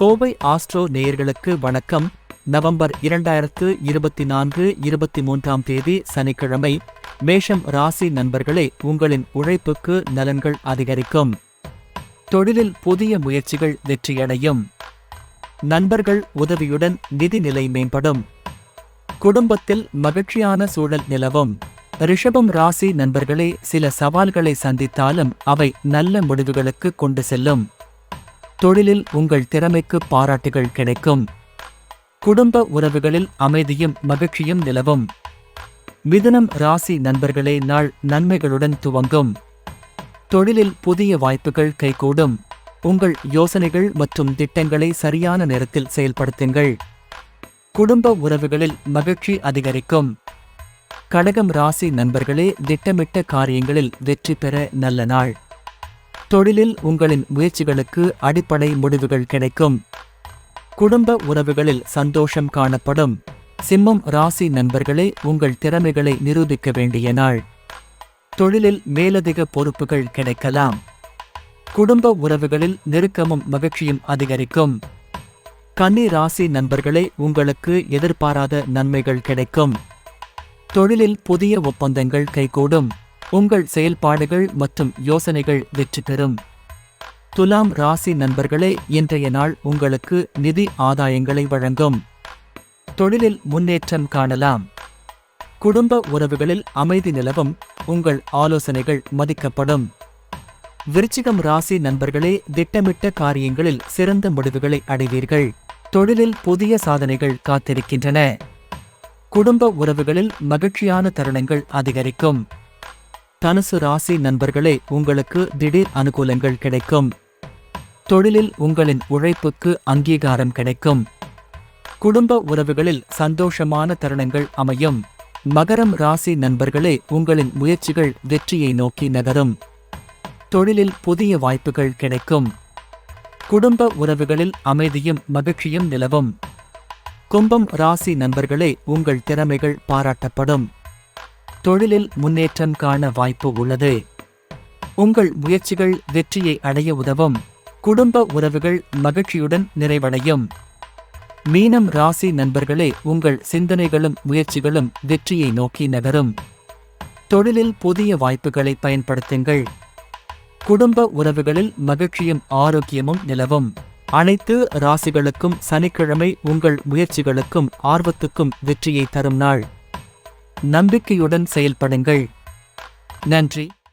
Kovai astro நேயர்களுக்கு வணக்கம். November இரண்டாயிரத்து இருபத்தி நான்கு இருபத்தி மூன்றாம் தேதி சனிக்கிழமை மேஷம் ராசி நண்பர்களே உங்களின் உழைப்புக்கு நலன்கள் அதிகரிக்கும். தொழிலில் புதிய முயற்சிகள் வெற்றியடையும். நண்பர்கள் உதவியுடன் நிதிநிலை மேம்படும். குடும்பத்தில் மகிழ்ச்சியான சூழல் நிலவும். ரிஷபம் ராசி நண்பர்களே சில சவால்களை சந்தித்தாலும் அவை நல்ல முடிவுகளுக்கு கொண்டு செல்லும். தொழிலில் உங்கள் திறமைக்கு பாராட்டுகள் கிடைக்கும். குடும்ப உறவுகளில் அமைதியும் மகிழ்ச்சியும் நிலவும். மிதுனம் ராசி நண்பர்களே நாள் நன்மைகளுடன் துவங்கும். தொழிலில் புதிய வாய்ப்புகள் கைகூடும். உங்கள் யோசனைகள் மற்றும் திட்டங்களை சரியான நேரத்தில் செயல்படுத்துங்கள். குடும்ப உறவுகளில் மகிழ்ச்சி அதிகரிக்கும். கடகம் ராசி நண்பர்களே திட்டமிட்ட காரியங்களில் வெற்றி பெற நல்ல நாள். தொழிலில் உங்களின் முயற்சிகளுக்கு அடிப்படை முடிவுகள் கிடைக்கும். குடும்ப உறவுகளில் சந்தோஷம் காணப்படும். சிம்மம் ராசி நண்பர்களே உங்கள் திறமைகளை நிரூபிக்க வேண்டிய நாள். தொழிலில் மேலதிக பொறுப்புகள் கிடைக்கலாம். குடும்ப உறவுகளில் நெருக்கமும் மகிழ்ச்சியும் அதிகரிக்கும். கன்னி ராசி நண்பர்களே உங்களுக்கு எதிர்பாராத நன்மைகள் கிடைக்கும். தொழிலில் புதிய ஒப்பந்தங்கள் கைகூடும். உங்கள் செயல்பாடுகள் மற்றும் யோசனைகள் வெற்றி பெறும். துலாம் ராசி நண்பர்களே இன்றைய நாள் உங்களுக்கு நிதி ஆதாயங்களை வழங்கும். தொழிலில் முன்னேற்றம் காணலாம். குடும்ப உறவுகளில் அமைதி நிலவும் உங்கள் ஆலோசனைகள் மதிக்கப்படும். விருச்சிகம் ராசி நண்பர்களே திட்டமிட்ட காரியங்களில் சிறந்த முடிவுகளை அடைவீர்கள். தொழிலில் புதிய சாதனைகள் காத்திருக்கின்றன. குடும்ப உறவுகளில் மகிழ்ச்சியான தருணங்கள் அதிகரிக்கும். தனுசு ராசி நண்பர்களே உங்களுக்கு திடீர் அனுகூலங்கள் கிடைக்கும். தொழிலில் உங்களின் உழைப்புக்கு அங்கீகாரம் கிடைக்கும். குடும்ப உறவுகளில் சந்தோஷமான தருணங்கள் அமையும். மகரம் ராசி நண்பர்களே உங்களின் முயற்சிகள் வெற்றியை நோக்கி நகரும். தொழிலில் புதிய வாய்ப்புகள் கிடைக்கும். குடும்ப உறவுகளில் அமைதியும் மகிழ்ச்சியும் நிலவும். கும்பம் ராசி நண்பர்களே உங்கள் திறமைகள் பாராட்டப்படும். தொழிலில் முன்னேற்றம் காண வாய்ப்பு உள்ளது. உங்கள் முயற்சிகள் வெற்றியை அடைய உதவும். குடும்ப உறவுகள் மகிழ்ச்சியுடன் நிறைவடையும். மீனம் ராசி நண்பர்களே உங்கள் சிந்தனைகளும் முயற்சிகளும் வெற்றியை நோக்கி நகரும். தொழிலில் புதிய வாய்ப்புகளை பயன்படுத்துங்கள். குடும்ப உறவுகளில் மகிழ்ச்சியும் ஆரோக்கியமும் நிலவும். அனைத்து ராசிகளுக்கும் சனிக்கிழமை உங்கள் முயற்சிகளுக்கும் ஆர்வத்துக்கும் வெற்றியை தரும் நாள். நம்பிக்கையுடன் செயல்படுங்கள். நன்றி.